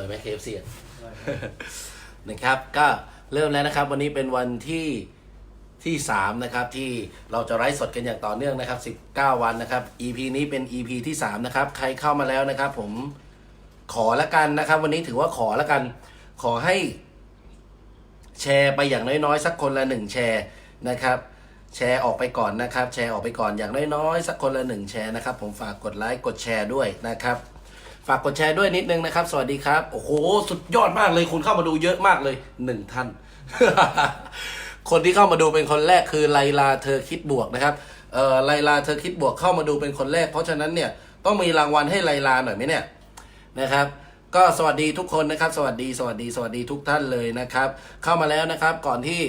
ร่อยไหม KFC อะนะครับ ก็เริ่มแล้วนะครับ วันนี้เป็นวันที่ที่3นะครับที่เราจะไลฟ์สดกันอย่างต่อเนื่องนะครับ 19 วันนะครับ EP นี้เป็น EP ที่3นะครับใครเข้ามาแล้วนะครับ ผมขอละกันนะครับ วันนี้ถือว่าขอละกัน ขอให้แชร์ไปอย่างน้อยๆ สักคนละหนึ่งแชร์นะครับ แชร์ออกไปก่อนนะครับ แชร์ออกไปก่อนอย่างน้อยๆสักคนละหนึ่งแชร์นะครับ ผมฝากกดไลค์กดแชร์ด้วยนะครับากกดแชร์ด้วยนิดนึงนะครับ สวัสดีครับ โอ้โห สุดยอดมากเลยคุณเข้ามาดูเยอะมากเลยหนึ่งท่าน คนที่เข้ามาดูเป็นคนแรกคือไลลาเธอคิดบวกนะครับเอ่อไลลาเธอคิดบวกเข้ามาดูเป็นคนแรก เพราะฉะนั้นเนี่ยต้องมีรางวัลให้ไลลาหน่อยไหมเนี่ยนะครับ ก็สวัสดีทุกคนนะครับ สวัสดีสวัสดีสวัสดีทุกท่านเลยนะครับ เข้ามาแล้วนะครับก่อนที่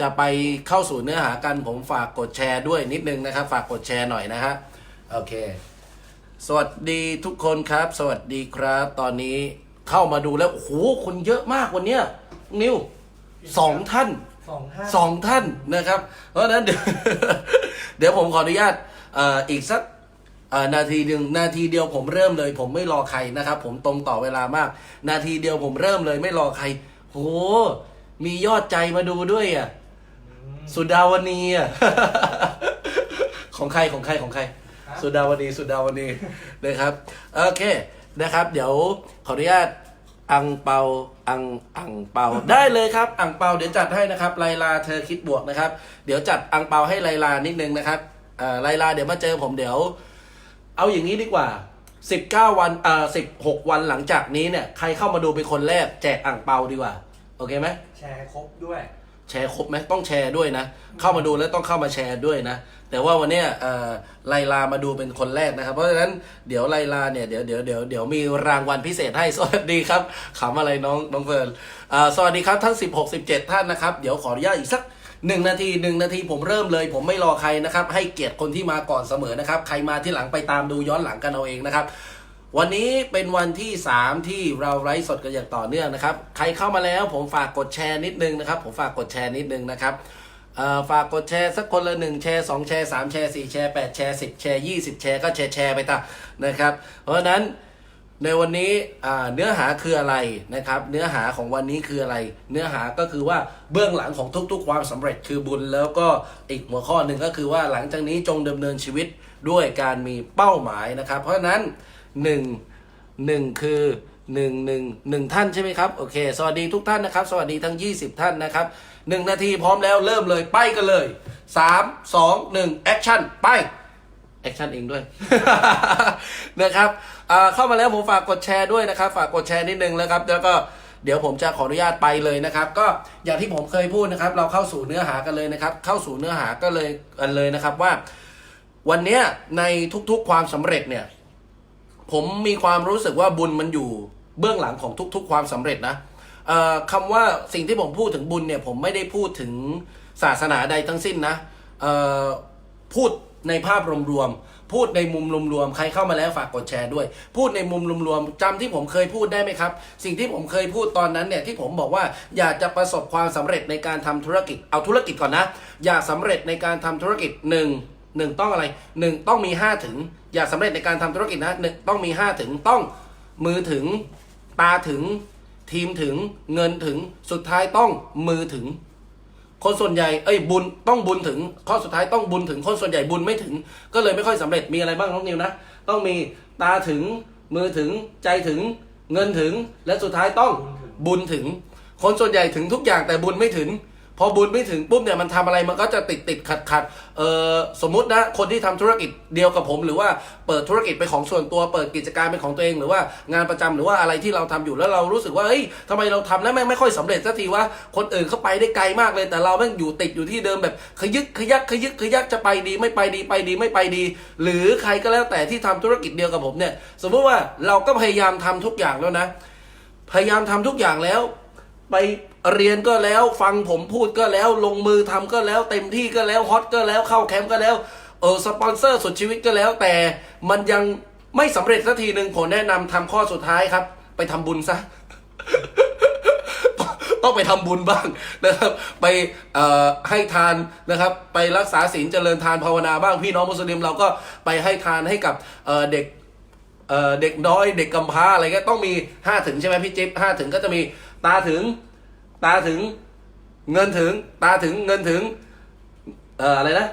จะไปเข้าสู่เนื้อหากันผมฝากกดแชร์ด้วยนิดนึงนะครับ ฝากกดแชร์หน่อยนะฮะโอเค สวัสดีทุกคนครับ สวัสดีครับ ตอนนี้เข้ามาดูแล้วโอ้โหคนเยอะมากวันเนี้ยนิวสองท่านสองห้าสองท่านนะครับ เพราะฉะนั้นเดี๋ยว เดี๋ยวผมขออนุญาตเอ่ออีกสักเอ่อนาทีหนึ่งนาทีเดียวผมเริ่มเลย ผมไม่รอใครนะครับ ผมตรงต่อเวลามาก นาทีเดียวผมเริ่มเลยไม่รอใครโหมียอดใจมาดูด้วยอะสุดาวนีอะ ของใครของใครของใคร สุดาวนีสุดาวนีนะครับโอเคนะครับ เดี๋ยวขออนุญาตอังเปาอังอังเปาได้เลยครับ อังเปาเดี๋ยวจัดให้นะครับไลลาเธอคิดบวกนะครับ เดี๋ยวจัดอังเปาให้ไลลานิดนึงนะครับเอ่อไลลาเดี๋ยวมาเจอผมเดี๋ยว เอาอย่างนี้ดีกว่า 19 วันเอ่อ16 วันหลังจากนี้เนี่ยใครเข้ามาดูเป็นคนแรกแจกอ่างเปาดีกว่าโอเคไหมแชร์ครบด้วย แชร์ครบไหมต้องแชร์ด้วยนะ เข้ามาดูแล้วต้องเข้ามาแชร์ด้วยนะ แต่ว่าวันนี้ไลลามาดูเป็นคนแรกนะครับ เพราะฉะนั้นเดี๋ยวไลลาเนี่ยเดี๋ยวเดี๋ยวเดี๋ยวเดี๋ยวมีรางวัลพิเศษให้สวัสดีครับขำอะไรน้องน้องเฟิร์นสวัสดีครับทั้ง 16 17 ท่านนะครับ เดี๋ยวขออนุญาตอีกสักหนึ่งนาทีหนึ่งนาทีผมเริ่มเลย ผมไม่รอใครนะครับ ให้เกียรติคนที่มาก่อนเสมอนะครับ ใครมาที่หลังไปตามดูย้อนหลังกันเอาเองนะครับ วันนี้เป็นวันที่ 3 ที่เราไลฟ์สดกันอย่างต่อเนื่องนะครับ ใครเข้ามาแล้วผมฝากกดแชร์นิดนึงนะครับ ผมฝากกดแชร์นิดนึงนะครับ ฝากกดแชร์สักคนละหนึ่งแชร์สองแชร์สามแชร์สี่แชร์แปดแชร์สิบแชร์ยี่สิบแชร์ก็แชร์แชร์ไปตานะครับ เพราะฉะนั้นในวันนี้เนื้อหาคืออะไรนะครับ เนื้อหาของวันนี้คืออะไร เนื้อหาก็คือว่าเบื้องหลังของทุกๆ ความสำเร็จคือบุญ แล้วก็อีกหัวข้อหนึ่งก็คือว่าหลังจากนี้จงดำเนินชีวิตด้วยการมีเป้าหมายนะครับ เพราะฉะนั้นหนึ่งหนึ่งคือ หนึ่งหนึ่งหนึ่งท่านใช่ไหมครับ โอเค สวัสดีทุกท่านนะครับ สวัสดีทั้ง 20 ท่านนะครับหนึ่งนาทีพร้อมแล้วเริ่มเลยไปกันเลยสามสองหนึ่งแอคชั่นไปแอคชั่นเองด้วยนะครับอ่าเข้ามาแล้วผมฝากกดแชร์ด้วยนะครับ ฝากกดแชร์นิดนึงแล้วครับ แล้วก็เดี๋ยวผมจะขออนุญาตไปเลยนะครับ ก็อย่างที่ผมเคยพูดนะครับ เราเข้าสู่เนื้อหากันเลยนะครับ เข้าสู่เนื้อหาก็เลยกันเลยนะครับว่า วันนี้ในทุกๆความสำเร็จเนี่ย ผมมีความรู้สึกว่าบุญมันอยู่ เบื้องหลังของทุก ๆ ความสำเร็จนะคำว่าสิ่งที่ผมพูดถึงบุญเนี่ยผมไม่ได้พูดถึงศาสนาใดทั้งสิ้นนะพูดในภาพรวมๆพูดในมุมรวมๆใครเข้ามาแล้วฝากกดแชร์ด้วย พูดในมุมรวมๆจำที่ผมเคยพูดได้ไหมครับ สิ่งที่ผมเคยพูดตอนนั้นเนี่ยที่ผมบอกว่าอยากจะประสบความสำเร็จในการทำธุรกิจเอาธุรกิจก่อนนะ อยากสำเร็จในการทำธุรกิจหนึ่งหนึ่งต้องอะไรหนึ่งต้องมีห้าถึง อยากสำเร็จในการทำธุรกิจนะหนึ่งต้องมีห้าถึงต้องมือถึง ตาถึงทีมถึงเงินถึงสุดท้ายต้องมือถึง คนส่วนใหญ่เอ้ยบุญต้องบุญถึง ข้อสุดท้ายต้องบุญถึงคนส่วนใหญ่บุญไม่ถึง ก็เลยไม่ค่อยสำเร็จมีอะไรบ้างน้องนิวนะต้องมีตาถึงมือถึงใจถึงเงินถึงและสุดท้ายต้องบุญถึง คนส่วนใหญ่ถึงทุกอย่างแต่บุญไม่ถึง พอบุญไม่ถึงปุ๊บเนี่ยมันทำอะไรมันก็จะติดติดขัดขัดเออสมมตินะคนที่ทำธุรกิจเดียวกับผม หรือว่าเปิดธุรกิจเป็นของส่วนตัว เปิดกิจการเป็นของตัวเอง หรือว่างานประจำหรือว่าอะไรที่เราทำอยู่แล้วเรารู้สึกว่าเฮ้ยทำไมเราทำแล้วแม่งไม่ค่อยสำเร็จสักทีว่าคนอื่นเขาไปได้ไกลมากเลยแต่เราแม่งอยู่ติดอยู่ที่เดิมแบบขยึกขยักขยึกขยักจะไปดีไม่ไปดีไปดีไม่ไปดี หรือใครก็แล้วแต่ที่ทำธุรกิจเดียวกับผมเนี่ยสมมติว่าเราก็พยายามทำทุกอย่างแล้วนะ พยายามทำทุกอย่างแล้ว ไปเรียนก็แล้ว ฟังผมพูดก็แล้ว ลงมือทำก็แล้ว เต็มที่ก็แล้วฮอตก็แล้วเข้าแคมป์ก็แล้วเออสปอนเซอร์สุดชีวิตก็แล้ว แต่มันยังไม่สำเร็จสักทีหนึ่งผมแนะนำทำข้อสุดท้ายครับ ไปทำบุญซะต้องไปทำบุญบ้างนะครับ ไปเอ่อให้ทานนะครับ ไปรักษาศีลเจริญทานภาวนาบ้างพี่น้องมุสลิมเราก็ไปให้ทานให้กับเออเด็กเออเด็กน้อย เด็กกำพร้าอะไรเงี้ยต้องมีห้าถึงใช่ไหมพี่จิ๊บห้าถึงก็จะมี ตาถึง ตาถึง เงินถึง ตาถึงเงินถึง เอ่ออะไรนะ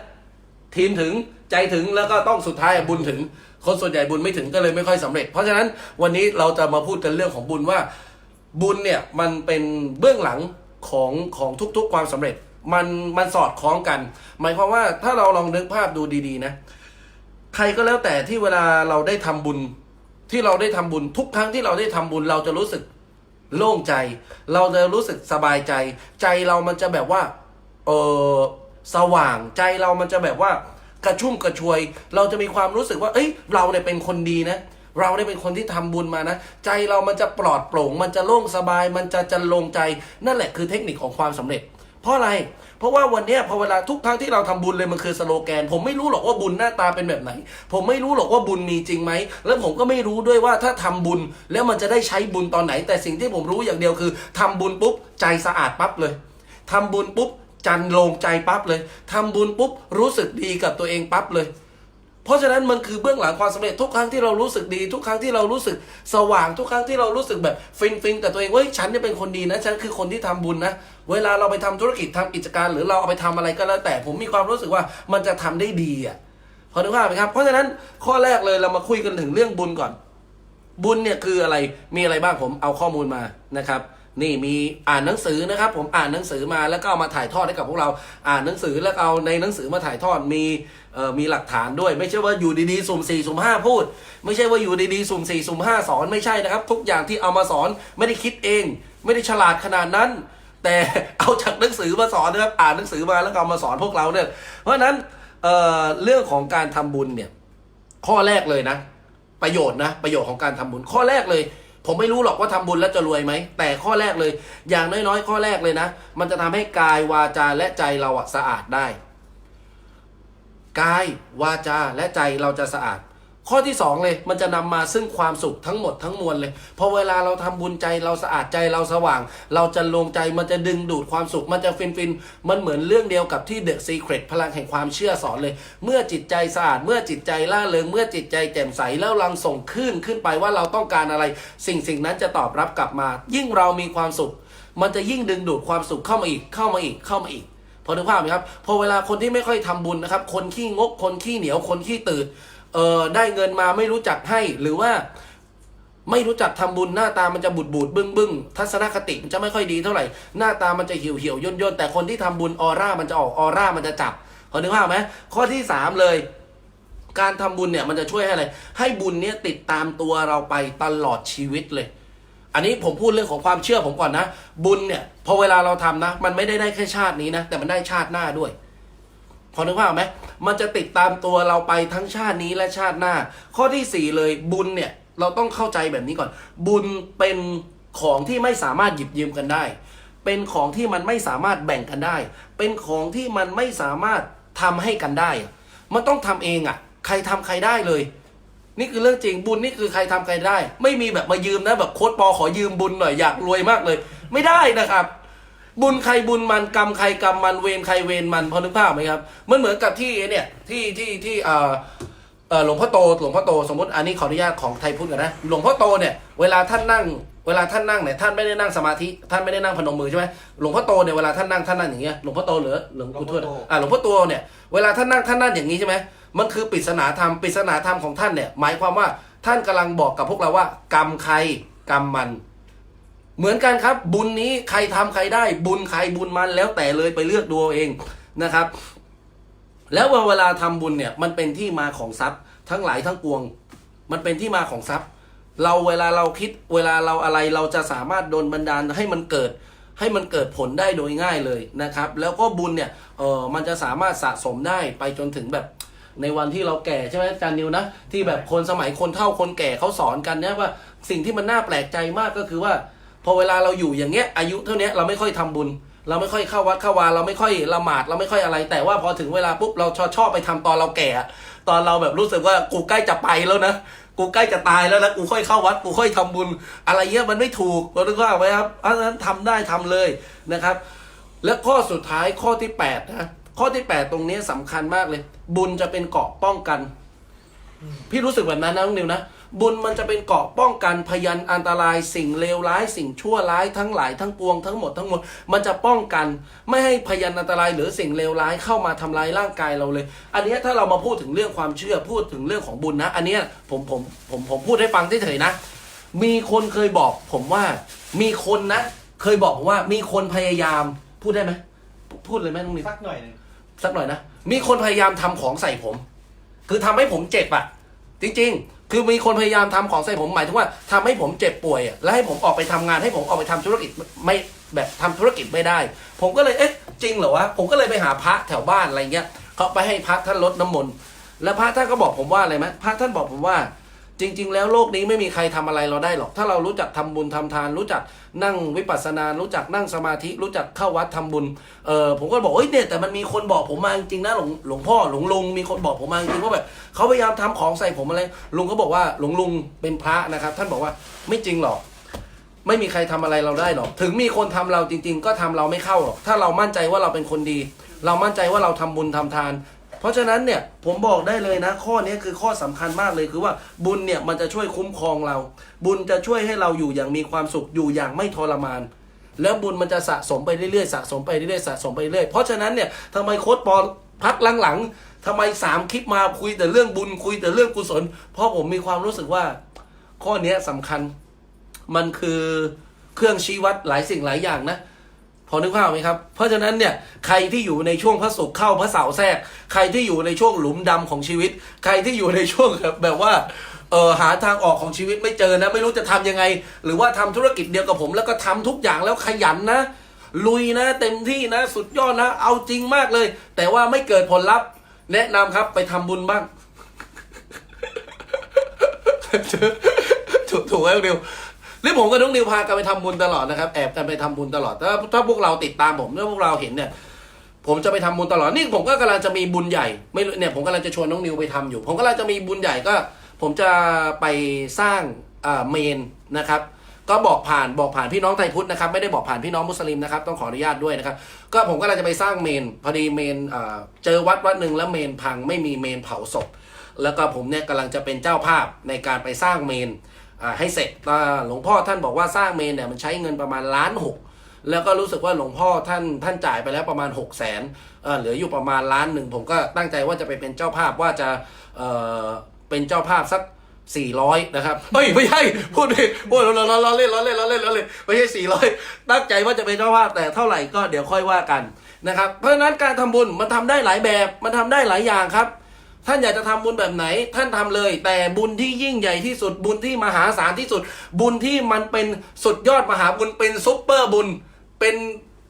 ทีมถึงใจถึงแล้วก็ต้องสุดท้ายบุญถึง คนส่วนใหญ่บุญไม่ถึงก็เลยไม่ค่อยสำเร็จ เพราะฉะนั้นวันนี้เราจะมาพูดกันเรื่องของบุญว่า บุญเนี่ยมันเป็นเบื้องหลังของของทุกๆความสำเร็จ มันมันสอดคล้องกัน หมายความว่าถ้าเราลองนึกภาพดูดีๆนะใครก็แล้วแต่ที่เวลาเราได้ทำบุญที่เราได้ทำบุญทุกครั้งที่เราได้ทำบุญเราจะรู้สึก โล่งใจ เราจะรู้สึกสบายใจ ใจเรามันจะแบบว่าเออสว่างใจเรามันจะแบบว่ากระชุ่มกระชวย เราจะมีความรู้สึกว่า เอ้ย เราเนี่ยเป็นคนดีนะเราได้เป็นคนที่ทำบุญมานะ ใจเรามันจะปลอดโปร่ง มันจะโล่งสบาย มันจะจะลงใจ นั่นแหละคือเทคนิคของความสำเร็จ เพราะอะไร เพราะว่าวันนี้พอเวลาทุกครั้งที่เราทำบุญเลยมันคือสโลแกน ผมไม่รู้หรอกว่าบุญหน้าตาเป็นแบบไหน ผมไม่รู้หรอกว่าบุญมีจริงไหม แล้วผมก็ไม่รู้ด้วยว่าถ้าทำบุญแล้วมันจะได้ใช้บุญตอนไหน แต่สิ่งที่ผมรู้อย่างเดียวคือทำบุญปุ๊บใจสะอาดปั๊บเลยทำบุญปุ๊บจันโลงใจปั๊บเลยทำบุญปุ๊บรู้สึกดีกับตัวเองปั๊บเลย เพราะฉะนั้นมันคือเบื้องหลังความสำเร็จทุกครั้งที่เรารู้สึกดี ทุกครั้งที่เรารู้สึกสว่างทุกครั้งที่เรารู้สึกแบบฟินฟินกับตัวเองเว้ยฉันเนี่ยเป็นคนดีนะฉันคือคนที่ทำบุญนะเวลาเราไปทำธุรกิจทำกิจการ หรือเราเอาไปทำอะไรก็แล้วแต่ผมมีความรู้สึกว่ามันจะทำได้ดีอะพอนึกภาพไหมครับเพราะฉะนั้นข้อแรกเลยเรามาคุยกันถึงเรื่องบุญก่อน บุญเนี่ยคืออะไรมีอะไรบ้างผมเอาข้อมูลมานะครับนี่มีอ่านหนังสือนะครับ ผมอ่านหนังสือมาแล้วก็เอามาถ่ายทอดให้กับพวกเราอ่านหนังสือแล้วเอาในหนังสือมาถ่ายทอดมี เออมีหลักฐานด้วย ไม่ใช่ว่าอยู่ดีๆสุ่มสี่สุ่มห้าพูด ไม่ใช่ว่าอยู่ดีๆสุ่มสี่สุ่มห้าสอนไม่ใช่นะครับ ทุกอย่างที่เอามาสอนไม่ได้คิดเอง ไม่ได้ฉลาดขนาดนั้น แต่เอาจากหนังสือมาสอนนะครับอ่านหนังสือมาแล้วก็เอามาสอนพวกเราเนี่ย เพราะนั้นเอ่อเรื่องของการทำบุญเนี่ย ข้อแรกเลยนะ ประโยชน์นะ ประโยชน์ของการทำบุญข้อแรกเลย ผมไม่รู้หรอกว่าทำบุญแล้วจะรวยไหมแต่ข้อแรกเลย อย่างน้อยๆ ข้อแรกเลยนะ มันจะทำให้กายวาจาและใจเราอะสะอาดได้ กาย วาจา และใจเราจะสะอาด ข้อที่สองเลยมันจะนำมาซึ่งความสุขทั้งหมดทั้งมวลเลย พอเวลาเราทำบุญใจเราสะอาดใจเราสว่าง เราจะลงใจมันจะดึงดูดความสุขมันจะฟินฟินมันเหมือนเรื่องเดียวกับที่ The Secret พลังแห่งความเชื่อสอนเลย เมื่อจิตใจสะอาด เมื่อจิตใจล่าเริงเมื่อจิตใจแจ่มใสแล้วลังส่งคลื่นขึ้นไปว่าเราต้องการอะไร สิ่งสิ่งนั้นจะตอบรับกลับมา ยิ่งเรามีความสุข มันจะยิ่งดึงดูดความสุขเข้ามาอีกเข้ามาอีกเข้ามาอีก พอนึกภาพไหมครับพอเวลาคนที่ไม่ค่อยทำบุญนะครับ คนขี้งกคนขี้เหนียวคนขี้ตื่นเออได้เงินมาไม่รู้จักให้หรือว่าไม่รู้จักทำบุญหน้าตามันจะบูดบูดบึ้งบึ้งทัศนคติมันจะไม่ค่อยดีเท่าไหร่ หน้าตามันจะเหี่ยวเหี่ยวย่นย่นแต่คนที่ทำบุญออร่ามันจะออกออร่ามันจะจับพอนึกภาพไหมข้อที่สามเลย การทำบุญเนี่ยมันจะช่วยให้อะไร ให้บุญเนี่ยติดตามตัวเราไปตลอดชีวิตเลย อันนี้ผมพูดเรื่องของความเชื่อผมก่อนนะ บุญเนี่ยพอเวลาเราทำนะ มันไม่ได้ได้แค่ชาตินี้นะ แต่มันได้ชาติหน้าด้วย พอนึกภาพไหมมันจะติดตามตัวเราไปทั้งชาตินี้และชาติหน้า ข้อที่สี่เลยบุญเนี่ยเราต้องเข้าใจแบบนี้ก่อน บุญเป็นของที่ไม่สามารถหยิบยืมกันได้ เป็นของที่มันไม่สามารถแบ่งกันได้ เป็นของที่มันไม่สามารถทำให้กันได้ มันต้องทำเองอะ ใครทำใครได้เลย นี่คือเรื่องจริงบุญนี่คือใครทำใครได้ ไม่มีแบบมายืมนะแบบโค้ดปอขอยืมบุญหน่อยอยากรวยมากเลย ไม่ได้นะครับ บุญใครบุญมันกรรมใครกรรมมันเวรใครเวรมันพอนึกภาพไหมครับมันเหมือนกับที่เนี่ยที่ที่ที่เอ่อเออหลวงพ่อโตหลวงพ่อโตสมมติอันนี้ขออนุญาตของไทยพุทธกันนะหลวงพ่อโตเนี่ยเวลาท่านนั่ง เวลาท่านนั่งเนี่ยท่านไม่ได้นั่งสมาธิท่านไม่ได้นั่งพนมมือใช่ไหมหลวงพ่อโตเนี่ยเวลาท่านนั่งท่านนั่งอย่างเงี้ยหลวงพ่อโตหรือหลวงปู่ทวดอ่าหลวงพ่อโตเนี่ยเวลาท่านนั่งท่านนั่งอย่างนี้ใช่ไหม มันคือปริศนาธรรมปริศนาธรรมของท่านเนี่ย หมายความว่าท่านกำลังบอกกับพวกเราว่า กรรมใครกรรมมัน เหมือนกันครับ บุญนี้ใครทำใครได้ บุญใครบุญมันแล้วแต่เลยไปเลือกดูเอาเองนะครับ แล้วเวลาทำบุญเนี่ย มันเป็นที่มาของทรัพย์ ทั้งหลายทั้งปวง มันเป็นที่มาของทรัพย์ เราเวลาเราคิดเวลาเราอะไรเราจะสามารถโดนบันดาลให้มันเกิดให้มันเกิดผลได้โดยง่ายเลยนะครับ แล้วก็บุญเนี่ยเออมันจะสามารถสะสมได้ไปจนถึงแบบ ในวันที่เราแก่ใช่ไหมอาจารย์นิวนะ ที่แบบคนสมัยคนเฒ่าคนแก่เขาสอนกันเนี่ยว่าสิ่งที่มันน่าแปลกใจมากก็คือว่า พอเวลาเราอยู่อย่างเงี้ยอายุเท่าเนี้ยเราไม่ค่อยทำบุญ เราไม่ค่อยเข้าวัดเข้าวา เราไม่ค่อยละหมาดเราไม่ค่อยอะไร แต่ว่าพอถึงเวลาปุ๊บเราชอบชอบไปทำตอนเราแก่อะตอนเราแบบรู้สึกว่ากูใกล้จะไปแล้วนะกูใกล้จะตายแล้วนะกูค่อยเข้าวัดกูค่อยทำบุญ อะไรเงี้ยมันไม่ถูกเราต้องว่าไว้ครับเพราะฉะนั้นทำได้ทำเลยนะครับ และข้อสุดท้ายข้อที่แปดนะ ข้อที่แปดตรงนี้สำคัญมากเลย บุญจะเป็นเกาะป้องกัน พี่รู้สึกแบบนั้นนะน้องนิวนะ บุญมันจะเป็นเกาะป้องกันพยันอันตรายสิ่งเลวร้าย สิ่งชั่วร้ายทั้งหลายทั้งปวงทั้งหมดทั้งมวลมันจะป้องกัน ไม่ให้พยันอันตรายหรือสิ่งเลวร้ายเข้ามาทำลายร่างกายเราเลย อันนี้ถ้าเรามาพูดถึงเรื่องความเชื่อพูดถึงเรื่องของบุญนะ อันนี้ผมผมผมผมพูดให้ฟังเฉยๆนะ มีคนเคยบอก ผมว่ามีคนนะ เคยบอกผมว่ามีคนพยายามพูดได้ไหมพูดเลยไหมน้องนิวสักหน่อยหนึ่ง สักหน่อยนะ มีคนพยายามทำของใส่ผม คือทำให้ผมเจ็บอะจริง ๆ คือมีคนพยายามทำของใส่ผมหมายถึงว่าทำให้ผมเจ็บป่วยอะแล้วให้ผมออกไปทำงานให้ผมออกไปทำธุรกิจไม่แบบทำธุรกิจไม่ได้ ผมก็เลยเอ๊ะจริงเหรอวะผมก็เลยไปหาพระแถวบ้านอะไรเงี้ยเขาไปให้พระท่านลดน้ำมนต์แล้วพระท่านก็บอกผมว่าอะไรไหมพระท่านบอกผมว่า จริง ๆ แล้วโลกนี้ไม่มีใครทำอะไรเราได้หรอก ถ้าเรารู้จักทำบุญทำทาน รู้จักนั่งวิปัสสนา รู้จักนั่งสมาธิ รู้จักเข้าวัดทำบุญ เออผมก็บอกเอ้ยเนี่ยแต่มันมีคนบอกผมมาจริงนะหลวงหลวงพ่อหลวงลุงมีคนบอกผมมาจริงว่าแบบเขาพยายามทำของใส่ผมอะไรลุงก็บอกว่าหลวงลุงเป็นพระนะครับ ท่านบอกว่าไม่จริงหรอกไม่มีใครทำอะไรเราได้หรอก ถึงมีคนทำเราจริง ๆ ก็ทำเราไม่เข้าหรอก ถ้าเรามั่นใจว่าเราเป็นคนดี เรามั่นใจว่าเราทำบุญทำทาน เพราะฉะนั้นเนี่ยผมบอกได้เลยนะ ข้อนี้คือข้อสำคัญมากเลยคือว่าบุญเนี่ยมันจะช่วยคุ้มครองเรา บุญจะช่วยให้เราอยู่อย่างมีความสุขอยู่อย่างไม่ทรมาน แล้วบุญมันจะสะสมไปเรื่อยๆสะสมไปเรื่อยๆสะสมไปเรื่อยเพราะฉะนั้นเนี่ยทำไมโค้ดปอพักหลังๆทำไมสามคลิปมาคุยแต่เรื่องบุญคุยแต่เรื่องกุศล เพราะผมมีความรู้สึกว่า ข้อนี้ยสำคัญมันคือเครื่องชี้วัดหลายสิ่งหลายอย่างนะ พอนึกภาพไหมครับ เพราะฉะนั้นเนี่ยใครที่อยู่ในช่วงพระศุกร์เข้าพระเสาร์แทรก ใครที่อยู่ในช่วงหลุมดำของชีวิต ใครที่อยู่ในช่วงแบบแบบว่าเออหาทางออกของชีวิตไม่เจอนะ ไม่รู้จะทำยังไง หรือว่าทำธุรกิจเดียวกับผม แล้วก็ทำทุกอย่างแล้วขยันนะ ลุยนะเต็มที่นะ สุดยอดนะ เอาจริงมากเลย แต่ว่าไม่เกิดผลลัพธ์ แนะนำครับไปทำบุญบ้างถูกถูกไหมคุณนิว นี่ผมกับน้องนิวพากันไปทำบุญตลอดนะครับแอบกันไปทำบุญตลอดถ้าถ้าพวกเราติดตามผมถ้าพวกเราเห็นเนี่ยผมจะไปทำบุญตลอดนี่ผมก็กำลังจะมีบุญใหญ่ไม่เนี่ยผมกำลังจะชวนน้องนิวไปทำอยู่ ผมกำลังจะมีบุญใหญ่ก็ ผมจะไปสร้างอ่าเมนนะครับ ก็บอกผ่านบอกผ่านพี่น้องไทยพุทธนะครับไม่ได้บอกผ่านพี่น้องมุสลิมนะครับต้องขออนุญาตด้วยนะครับ ก็ผมก็เลยจะไปสร้างเมน พอดีเมนเจอวัดวัดหนึ่งแล้วเมนพังไม่มีเมนเผาศพแล้วก็ผมเนี่ยกำลังจะเป็นเจ้าภาพในการไปสร้างเมน ให้เสร็จหลวงพ่อท่านบอกว่าสร้างเมนเนี่ยมันใช้เงินประมาณล้านหกแล้วก็รู้สึกว่าหลวงพ่อท่านท่านจ่ายไปแล้วประมาณ6กแสนเหลืออยู่ประมาณล้านหนึ่ง ผมก็ตั้งใจว่าจะไปเป็นเจ้าภาพว่าจะเอ่อเป็นเจ้าภาพสัก 400 นะครับเฮ้ยไม่ใช่พูดผิดพูดเราเราเราเล่นเราเล่นเราเล่นเราเล่นไม่ใช่400 ตั้งใจว่าจะเป็นเจ้าภาพแต่เท่าไหร่ก็เดี๋ยวค่อยว่ากันนะครับเพราะฉะนั้นการทำบุญมันทำได้หลายแบบมันทำได้หลายอย่างครับ ท่านอยากจะทำบุญแบบไหน ท่านทำเลย แต่บุญที่ยิ่งใหญ่ที่สุดบุญที่มหาศาลที่สุด บุญที่มันเป็นสุดยอดมหาบุญเป็นซุปเปอร์บุญ เป็น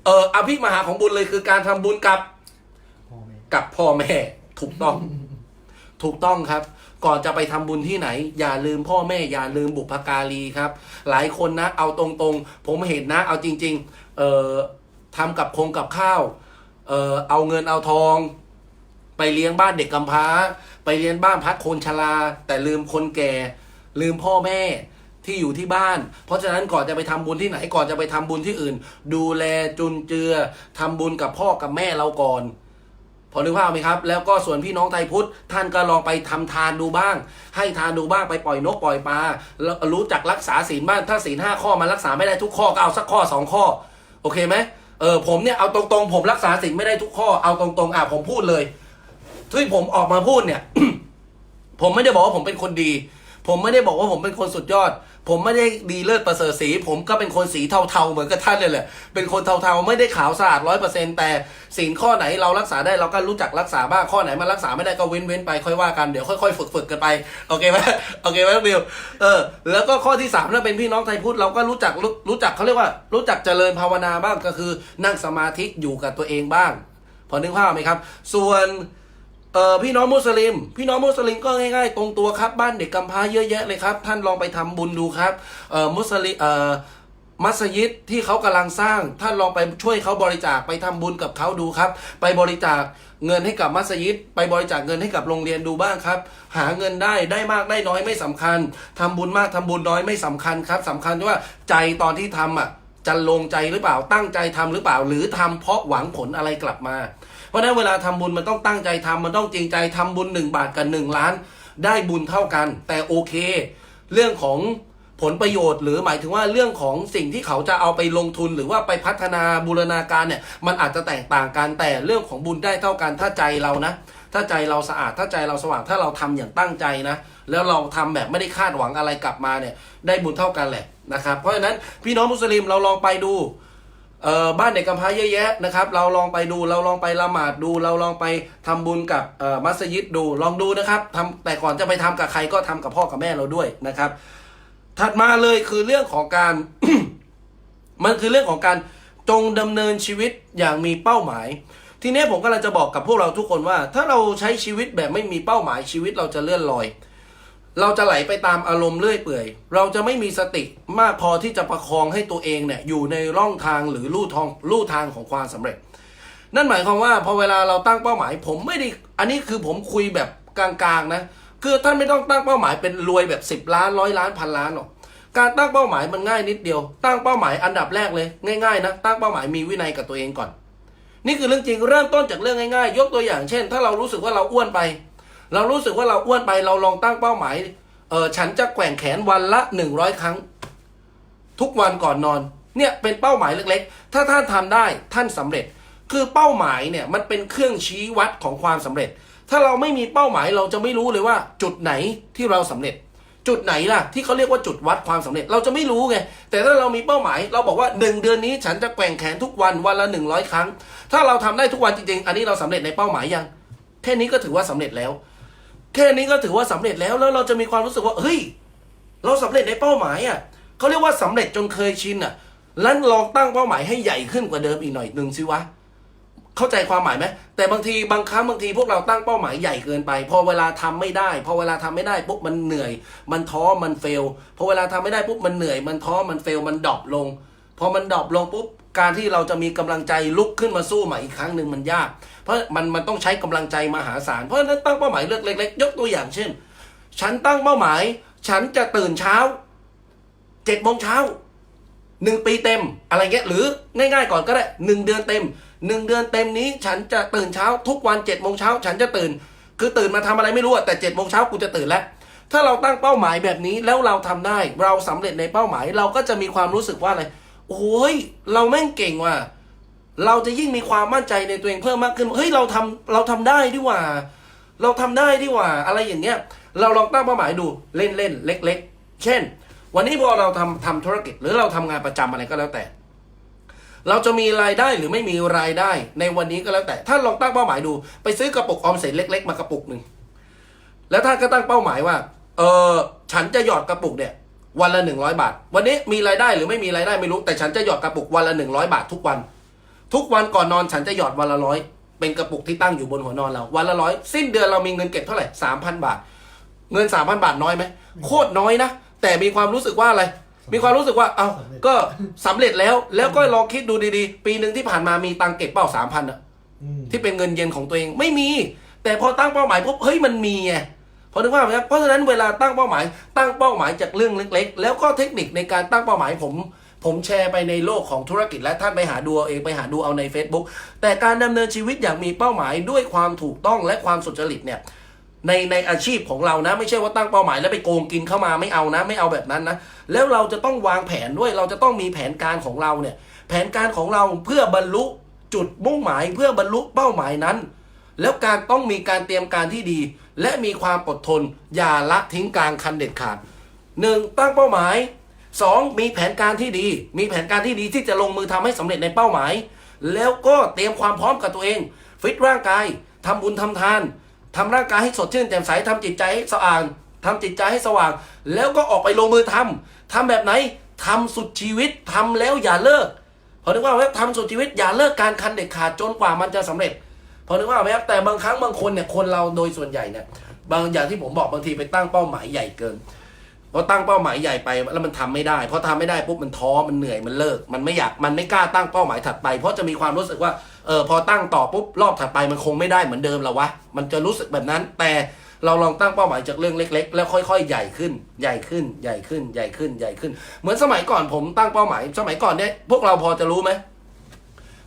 เอ่ออภิมหาของบุญเลยคือการทำบุญกับกับพ่อแม่ ถูกต้อง ถูกต้องครับ ก่อนจะไปทำบุญที่ไหน อย่าลืมพ่อแม่ อย่าลืมบุพการีครับ หลายคนนะ เอาตรงๆ ผมเห็นนะ เอาจริง ๆ เอ่อทำกับคงกับข้าว เอ่อเอาเงินเอาทอง ไปเลี้ยงบ้านเด็กกำพร้า ไปเลี้ยงบ้านพักคนชรา แต่ลืมคนแก่ ลืมพ่อแม่ที่อยู่ที่บ้าน เพราะฉะนั้นก่อนจะไปทำบุญที่ไหนก่อนจะไปทำบุญที่อื่น ดูแลจุนเจือทำบุญกับพ่อกับแม่เราก่อน พอนึกภาพไหมครับ แล้วก็ส่วนพี่น้องไทยพุทธ ท่านก็ลองไปทำทานดูบ้าง ให้ทานดูบ้างไปปล่อยนกปล่อยปลาแล้วรู้จักรักษาศีลบ้างถ้าศีลห้าข้อมันรักษาไม่ได้ทุกข้อก็เอาสักข้อสองข้อ โอเคไหมเออผมเนี่ยเอาตรงๆ ผมรักษาศีลไม่ได้ทุกข้อเอาตรงๆอะผมพูดเลย ที่ผมออกมาพูดเนี่ย ผมไม่ได้บอกว่าผมเป็นคนดี ผมไม่ได้บอกว่าผมเป็นคนสุดยอด ผมไม่ได้ดีเลิศประเสริฐสี ผมก็เป็นคนสีเทาๆเหมือนกับท่านเลยแหละ เป็นคนเทาๆไม่ได้ขาวสะอาดร้อยเปอร์เซ็นแต่สิ่งข้อไหนเรารักษาได้เราก็รู้จักรักษาบ้างข้อไหนมันรักษาไม่ได้ก็เว้นเว้นไปค่อยว่ากันเดี๋ยวค่อยๆฝึกๆกันไปโอเคไหมโอเคไหมน้องบิวเออแล้วก็ข้อที่สามถ้าเป็นพี่น้องไทยพุทธเราก็รู้จักรู้รู้จักเขาเรียกว่า รู้จักเจริญภาวนาบ้างก็คือ นั่งสมาธิอยู่กับตัวเองบ้างพอนึกภาพไหมครับ ส่วน เอ่อพี่น้องมุสลิม พี่น้องมุสลิมก็ง่ายๆ ตรงตัวครับบ้านเด็กกำพร้าเยอะแยะเลยครับ ท่านลองไปทำบุญดูครับเอ่อมุสลิมเอ่อมัสยิดที่เขากำลังสร้าง ท่านลองไปช่วยเขาบริจาคไปทำบุญกับเขาดูครับ ไปบริจาคเงินให้กับมัสยิด ไปบริจาคเงินให้กับโรงเรียนดูบ้างครับ หาเงินได้ได้มากได้น้อยไม่สำคัญทำบุญมากทำบุญน้อยไม่สำคัญครับสำคัญที่ว่าใจตอนที่ทำอะจะลงใจหรือเปล่าตั้งใจทำหรือเปล่า หรือทำเพราะหวังผลอะไรกลับมา เพราะนั้นเวลาทำบุญมันต้องตั้งใจทำมันต้องจริงใจทำบุญหนึ่งบาทกับหนึ่งล้าน ได้บุญเท่ากัน แต่โอเค เรื่องของผลประโยชน์หรือหมายถึงว่าเรื่องของสิ่งที่เขาจะเอาไปลงทุนหรือว่าไปพัฒนาบูรณาการเนี่ยมันอาจจะแตกต่างกันแต่เรื่องของบุญได้เท่ากันถ้าใจเรานะ ถ้าใจเราสะอาดถ้าใจเราสว่างถ้าเราทำอย่างตั้งใจนะ แล้วเราทำแบบไม่ได้คาดหวังอะไรกลับมาเนี่ยได้บุญเท่ากันแหละนะครับเพราะฉะนั้นพี่น้องมุสลิมเราลองไปดู เออบ้านเด็กกำพร้าเยอะแยะนะครับ เราลองไปดูเราลองไปละหมาดดู เราลองไปทำบุญกับเออมัสยิดดูลองดูนะครับทำแต่ก่อนจะไปทำกับใครก็ทำกับพ่อกับแม่เราด้วยนะครับ ถัดมาเลยคือเรื่องของการ มันคือเรื่องของการจงดำเนินชีวิตอย่างมีเป้าหมาย ทีนี้ผมกำลังจะบอกกับพวกเราทุกคนว่า ถ้าเราใช้ชีวิตแบบไม่มีเป้าหมายชีวิตเราจะเลื่อนลอย เราจะไหลไปตามอารมณ์เรื่อยเปื่อย เราจะไม่มีสติมากพอที่จะประคองให้ตัวเองเนี่ยอยู่ในร่องทางหรือลู่ทางลู่ทางของความสำเร็จ นั่นหมายความว่าพอเวลาเราตั้งเป้าหมาย ผมไม่ได้ อันนี้คือผมคุยแบบกลางๆนะ คือท่านไม่ต้องตั้งเป้าหมายเป็นรวยแบบ 10 ล้านร้อยล้านพันล้านหรอก การตั้งเป้าหมายมันง่ายนิดเดียว ตั้งเป้าหมายอันดับแรกเลย ง่ายๆนะตั้งเป้าหมายมีวินัยกับตัวเองก่อน นี่คือเรื่องจริงเริ่มต้นจากเรื่องง่ายๆ ยกตัวอย่างเช่น ถ้าเรารู้สึกว่าเราอ้วนไป เรารู้สึกว่าเราอ้วนไปเราลองตั้งเป้าหมายเออฉันจะแกว่งแขนวันละหนึ่งร้อยครั้ง ทุกวันก่อนนอน เนี่ยเป็นเป้าหมายเล็กๆ ถ้าท่านทำได้ท่านสำเร็จ คือเป้าหมายเนี่ยมันเป็นเครื่องชี้วัดของความสำเร็จ ถ้าเราไม่มีเป้าหมายเราจะไม่รู้เลยว่า จุดไหนที่เราสำเร็จ จุดไหนล่ะ ที่เขาเรียกว่าจุดวัดความสำเร็จ เราจะไม่รู้ไงแต่ถ้าเรามีเป้าหมาย เราบอกว่าหนึ่งเดือนนี้ฉันจะแกว่งแขนทุกวันวันละหนึ่งร้อยครั้ง ถ้าเราทำได้ทุกวันจริงๆ อันนี้เราสำเร็จในเป้าหมายยังแค่นี้ก็ถือว่าสำเร็จแล้ว แค่นี้ก็ถือว่าสำเร็จแล้วแล้วเราจะมีความรู้สึกว่าเฮ้ย เราสำเร็จในเป้าหมายอะเขาเรียกว่าสำเร็จจนเคยชินอะแล้วลองตั้งเป้าหมายให้ใหญ่ขึ้นกว่าเดิมอีกหน่อยหนึ่งสิวะเข้าใจความหมายไหมแต่บางทีบางครั้งบางทีพวกเราตั้งเป้าหมายใหญ่เกินไป พอเวลาทำไม่ได้ พอเวลาทำไม่ได้ปุ๊บมันเหนื่อย มันท้อมันเฟลพอเวลาทำไม่ได้ปุ๊บมันเหนื่อย มันท้อมันเฟลมันดรอปลง พอมันดรอปลงปุ๊บการที่เราจะมีกำลังใจลุกขึ้นมาสู้ใหม่อีกครั้งหนึ่งมันยาก เพราะมันมันต้องใช้กำลังใจมหาศาลเพราะฉะนั้นตั้งเป้าหมายเล็กๆยกตัวอย่างเช่น ฉันตั้งเป้าหมาย ฉันจะตื่นเช้าเจ็ดโมงเช้าหนึ่งปีเต็มอะไรเงี้ยหรือง่ายๆก่อนก็ได้หนึ่งเดือนเต็มหนึ่งเดือนเต็มนี้ ฉันจะตื่นเช้าทุกวันเจ็ดโมงเช้าฉันจะตื่น คือตื่นมาทำอะไรไม่รู้แต่เจ็ดโมงเช้ากูจะตื่นแล้วถ้าเราตั้งเป้าหมายแบบนี้แล้วเราทำได้ เราสำเร็จในเป้าหมาย เราก็จะมีความรู้สึกว่าอะไร โอ้ยเราแม่งเก่งว่ะเราจะยิ่งมีความมั่นใจในตัวเองเพิ่มมากขึ้นเฮ้ยเราทำเราทำได้ดีกว่า เราทำได้ดีกว่า อะไรอย่างเงี้ย เราลองตั้งเป้าหมายดูเล่นๆเล็ก ๆ เช่น วันนี้พอเราทำทำธุรกิจหรือเราทำงานประจำอะไรก็แล้วแต่ เราจะมีรายได้หรือไม่มีรายได้ในวันนี้ก็แล้วแต่ ท่านลองตั้งเป้าหมายดู ไปซื้อกระปุกออมสินเล็ก ๆ มากระปุกหนึ่งแล้วท่านก็ตั้งเป้าหมายว่า เออฉันจะหยอดกระปุกเนี่ย วันละหนึ่งร้อยบาท วันนี้มีรายได้หรือไม่มีรายได้ไม่รู้ แต่ฉันจะหยอดกระปุกวันละหนึ่งร้อยบาททุกวัน ทุกวันก่อนนอนฉันจะหยอดวันละร้อยเป็นกระปุกที่ตั้งอยู่บนหัวนอนเรา วันละร้อยสิ้นเดือนเรามีเงินเก็บเท่าไหร่สามพันบาท เงินสามพันบาทน้อยไหมโคตรน้อยนะ แต่มีความรู้สึกว่าอะไร มีความรู้สึกว่า เอาก็สำเร็จแล้ว แล้วก็ลองคิดดูดีๆ ปีหนึ่งที่ผ่านมามีตังค์เก็บเป้าสามพันอะอืมที่เป็นเงินเย็นของตัวเองไม่มี แต่พอตั้งเป้าหมายปุ๊บเฮ้ยมันมีไง พอนึกว่าพไหมครับเพราะฉะนั้นเวลาตั้งเป้าหมาย ตั้งเป้าหมายจากเรื่องเล็ก ๆ แล้วก็เทคนิคในการตั้งเป้าหมายผมผมแชร์ไปในโลกของธุรกิจและท่านไปหาดูเอาเองไปหาดูเอาใน Facebook แต่การดำเนินชีวิตอย่างมีเป้าหมายด้วยความถูกต้องและความสุจริตเนี่ยในในอาชีพของเรานะ ไม่ใช่ว่าตั้งเป้าหมายแล้วไปโกงกินเข้ามาไม่เอานะ ไม่เอาแบบนั้นนะ แล้วเราจะต้องวางแผนด้วยเราจะต้องมีแผนการของเราเนี่ย แผนการของเราเพื่อบรรลุจุดมุ่งหมายเพื่อบรรลุเป้าหมายนั้น แล้วการต้องมีการเตรียมการที่ดี และมีความอดทน อย่าละทิ้งกลางคันเด็ดขาดหนึ่งตั้งเป้าหมายสองมีแผนการที่ดี มีแผนการที่ดีที่จะลงมือทำให้สำเร็จในเป้าหมาย แล้วก็เตรียมความพร้อมกับตัวเอง ฟิตร่างกายทำบุญทำทานทำร่างกายให้สดชื่นแจ่มใสทำจิตใจให้สะอาดทำจิตใจให้สว่าง แล้วก็ออกไปลงมือทำทำแบบไหนทำสุดชีวิตทำแล้วอย่าเลิกเพอนึกว่าไหมทำสุดชีวิตอย่าเลิกการคันเด็ดขาดจนกว่ามันจะสำเร็จ พอนึกว่าไหมครับแต่บางครั้งบางคนเนี่ยคนเราโดยส่วนใหญ่เนี่ยบางอย่างที่ผมบอกบางทีไปตั้งเป้าหมายใหญ่เกินพอตั้งเป้าหมายใหญ่ไปแล้วมันทำไม่ได้พอทำไม่ได้ปุ๊บมันท้อมันเหนื่อยมันเลิก มันไม่อยากมันไม่กล้าตั้งเป้าหมายถัดไป เพราะจะมีความรู้สึกว่าเออพอตั้งต่อปุ๊บรอบถัดไปมันคงไม่ได้เหมือนเดิมแล้ววะมันจะรู้สึกแบบนั้น แต่เราลองตั้งเป้าหมายจากเรื่องเล็ก ๆ แล้วค่อยๆ ใหญ่ขึ้น ใหญ่ขึ้น ใหญ่ขึ้น ใหญ่ขึ้น ใหญ่ขึ้น เหมือนสมัยก่อนผมตั้งเป้าหมาย สมัยก่อนเนี่ยพวกเราพอจะรู้ไหม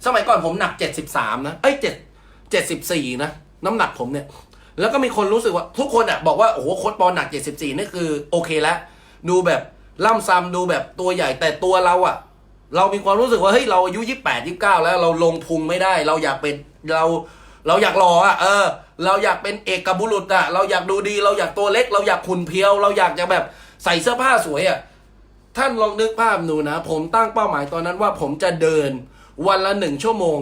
สมัยก่อนผมหนักเจ็ดสิบสามนะ เอ้ย เจ็ดสิบสี่นะน้ำหนักผมเนี่ย แล้วก็มีคนรู้สึกว่าทุกคนอะบอกว่าโอ้โหโค้ดบอลหนักเจ็ดสิบสี่นี่คือโอเคแล้วดูแบบล่ำซ้ำดูแบบตัวใหญ่แต่ตัวเราอะ เรามีความรู้สึกว่าเฮ้ยเราอายุยี่แปดยี่เก้าแล้วเราลงพุงไม่ได้ เราอยากเป็นเราเราอยากหล่ออะเออ เราอยากเป็นเอกบุรุษอะ เราอยากดูดี เราอยากตัวเล็ก เราอยากขุนเพียว เราอยากจะแบบใส่เสื้อผ้าสวยอะท่านลองนึกภาพดูนะ ผมตั้งเป้าหมายตอนนั้นว่าผมจะเดินวันละหนึ่งชั่วโมง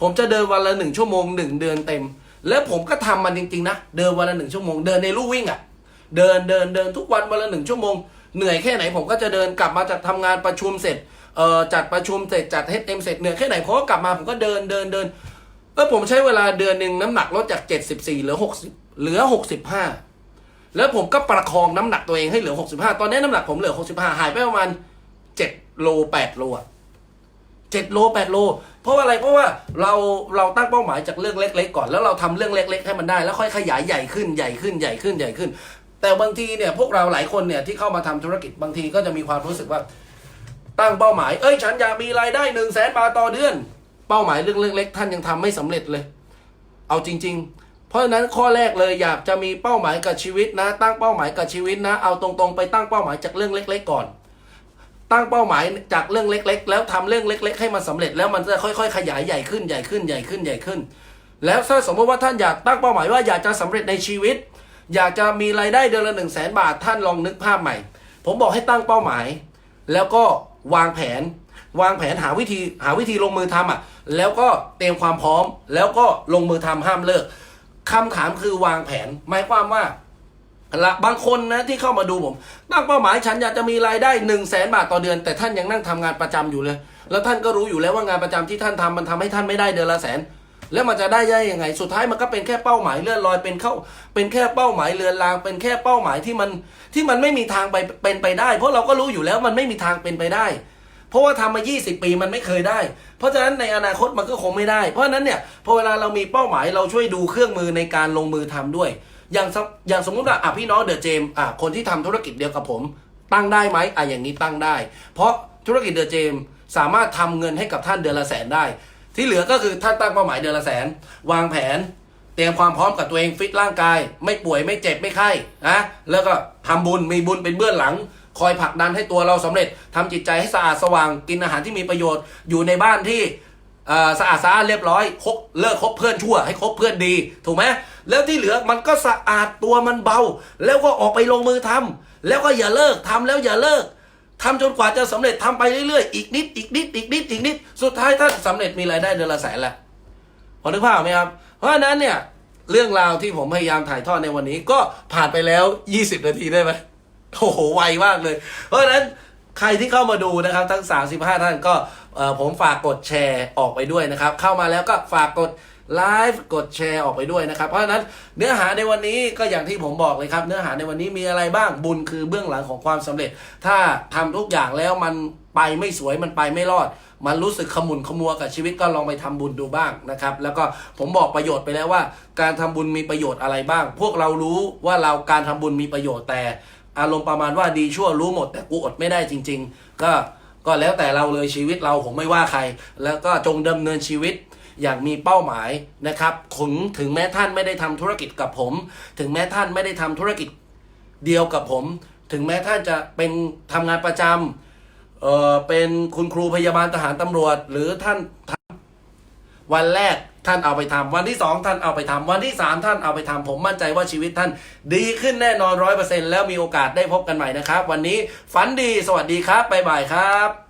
ผมจะเดินวันละหนึ่งชั่วโมงหนึ่งเดือนเต็ม แล้วผมก็ทำมันจริงๆนะ เดินวันละหนึ่งชั่วโมง เดินในลู่วิ่งอะเดินเดินเดินทุกวันวันละหนึ่งชั่วโมง เหนื่อยแค่ไหนผมก็จะเดินกลับมาจากทำงานประชุมเสร็จ เอ่อจัดประชุมเสร็จจัดเฮดเต็มเสร็จเหนื่อยแค่ไหนผมก็กลับมาผมก็เดินเดินเดินแล้วผมใช้เวลาเดือนหนึ่งน้ำหนักลดจาก74เหลือ60เหลือ65แล้วผมก็ประคองน้ำหนักตัวเองให้เหลือ65ตอนนี้น้ำหนักผมเหลือ65หายไปประมาณ7โล8โลอะ 7 โล 8 โล เพราะว่าอะไรเพราะว่าเราเราตั้งเป้าหมายจากเรื่องเล็ก ๆ ก่อน แล้วเราทำเรื่องเล็ก ๆ ให้มันได้ แล้วค่อยขยายใหญ่ขึ้นใหญ่ขึ้นใหญ่ขึ้นใหญ่ขึ้น แต่บางทีเนี่ยพวกเราหลายคนเนี่ยที่เข้ามาทำธุรกิจบางทีก็จะมีความรู้สึกว่า ตั้งเป้าหมาย เอ้ย ฉันอยากมีรายได้หนึ่งแสนบาทต่อเดือน เป้าหมายเรื่องเล็กๆท่านยังทำไม่สำเร็จเลย เอาจริง ๆเพราะฉะนั้นข้อแรกเลยอยากจะมีเป้าหมายกับชีวิตนะ ตั้งเป้าหมายกับชีวิตนะ เอาตรงๆไปตั้งเป้าหมายจากเรื่องเล็ก ๆ ก่อน ตั้งเป้าหมายจากเรื่องเล็ก ๆ แล้วทำเรื่องเล็ก ๆ ให้มันสำเร็จแล้วมันจะค่อย ๆ ขยายใหญ่ขึ้นใหญ่ขึ้นใหญ่ขึ้นใหญ่ขึ้น แล้วถ้าสมมติว่าท่านอยากตั้งเป้าหมายว่าอยากจะสำเร็จในชีวิต อยากจะมีรายได้เดือนละหนึ่งแสนบาทท่านลองนึกภาพใหม่ ผมบอกให้ตั้งเป้าหมาย แล้วก็วางแผน วางแผนหาวิธีหาวิธีลงมือทำอะ แล้วก็เตรียมความพร้อม แล้วก็ลงมือทำห้ามเลิกคำถามคือวางแผนหมายความว่า ละบางคนนะที่เข้ามาดูผมตั้งเป้าหมายฉันอยากจะมีรายได้หนึ่งแสนบาทต่อเดือน แต่ท่านยังนั่งทำงานประจำอยู่เลย แล้วท่านก็รู้อยู่แล้วว่างานประจำที่ท่านทำมันทำให้ท่านไม่ได้เดือนละแสน แล้วมันจะได้ได้ยังไง สุดท้ายมันก็เป็นแค่เป้าหมายเลื่อนลอยเป็นเข้า เป็นแค่เป้าหมายเรือนราง เป็นแค่เป้าหมายที่มันที่มันไม่มีทางไปเป็นไปได้ เพราะเราก็รู้อยู่แล้วมันไม่มีทางเป็นไปได้ เพราะว่าทำมา 20 ปีมันไม่เคยได้ เพราะฉะนั้นในอนาคตมันก็คงไม่ได้ เพราะฉะนั้นเนี่ยพอเวลาเรามีเป้าหมายเราช่วยดูเครื่องมือในการลงมือทำด้วย อย่างสมอย่างสมมุติว่าอะพี่น้องเดอะเจมส์อะคนที่ทำธุรกิจเดียวกับผม ตั้งได้ไหมอะอย่างนี้ตั้งได้ เพราะธุรกิจเดอะเจมส์สามารถทำเงินให้กับท่านเดือนละแสนได้ ที่เหลือก็คือท่านตั้งเป้าหมายเดือนละแสน วางแผน เตรียมความพร้อมกับตัวเองฟิตร่างกาย ไม่ป่วยไม่เจ็บไม่ไข้นะแล้วก็ทำบุญมีบุญเป็นเบื้องหลัง คอยผลักดันให้ตัวเราสำเร็จทำจิตใจให้สะอาดสว่างกินอาหารที่มีประโยชน์อยู่ในบ้านที่ สะอาดสะอาดเรียบร้อยคบเลิกคบเพื่อนชั่ว ให้คบเพื่อนดี ถูกไหมแล้วที่เหลือมันก็สะอาดตัวมันเบา แล้วก็ออกไปลงมือทำแล้วก็อย่าเลิกทำแล้วอย่าเลิกทำจนกว่าจะสำเร็จทำไปเรื่อยๆอีกนิดอีกนิดอีกนิดอีกนิดสุดท้ายท่านสำเร็จมีรายได้เดือนละแสนแหละพอนึกภาพไหมครับ เพราะฉะนั้นเนี่ยเรื่องราวที่ผมพยายามถ่ายทอดในวันนี้ก็ผ่านไปแล้ว 20 นาทีได้ไหมโอ้โหไวมากเลย เพราะฉะนั้นใครที่เข้ามาดูนะครับ ทั้ง 35 ท่านก็ ผมฝากกดแชร์ออกไปด้วยนะครับ เข้ามาแล้วก็ฝากกดไลฟ์กดแชร์ออกไปด้วยนะครับ เพราะฉะนั้นเนื้อหาในวันนี้ก็อย่างที่ผมบอกเลยครับ เนื้อหาในวันนี้มีอะไรบ้างบุญคือเบื้องหลังของความสำเร็จ ถ้าทำทุกอย่างแล้วมันไปไม่สวยมันไปไม่รอด มันรู้สึกขมุนขมัวกับชีวิตก็ลองไปทำบุญดูบ้างนะครับ แล้วก็ผมบอกประโยชน์ไปแล้วว่า การทำบุญมีประโยชน์อะไรบ้าง พวกเรารู้ว่าเราการทำบุญมีประโยชน์แต่ อารมณ์ประมาณว่าดีชั่วรู้หมด แต่กูอดไม่ได้จริง ๆ ก็ ก็แล้วแต่เราเลยชีวิตเราผมไม่ว่าใคร แล้วก็จงดำเนินชีวิตอย่างมีเป้าหมายนะครับถึงถึงแม้ท่านไม่ได้ทำธุรกิจกับผม ถึงแม้ท่านไม่ได้ทำธุรกิจเดียวกับผม ถึงแม้ท่านจะเป็นทำงานประจำเออเป็นคุณครูพยาบาลทหารตำรวจ หรือท่านทำวันแรก ท่านเอาไปทำวันที่สองท่านเอาไปทำวันที่สามท่านเอาไปทำผมมั่นใจว่าชีวิตท่าน ดีขึ้นแน่นอนร้อยเปอร์เซ็นแล้วมีโอกาสได้พบกันใหม่นะครับ วันนี้ฝันดีสวัสดีครับบ๊ายบายครับ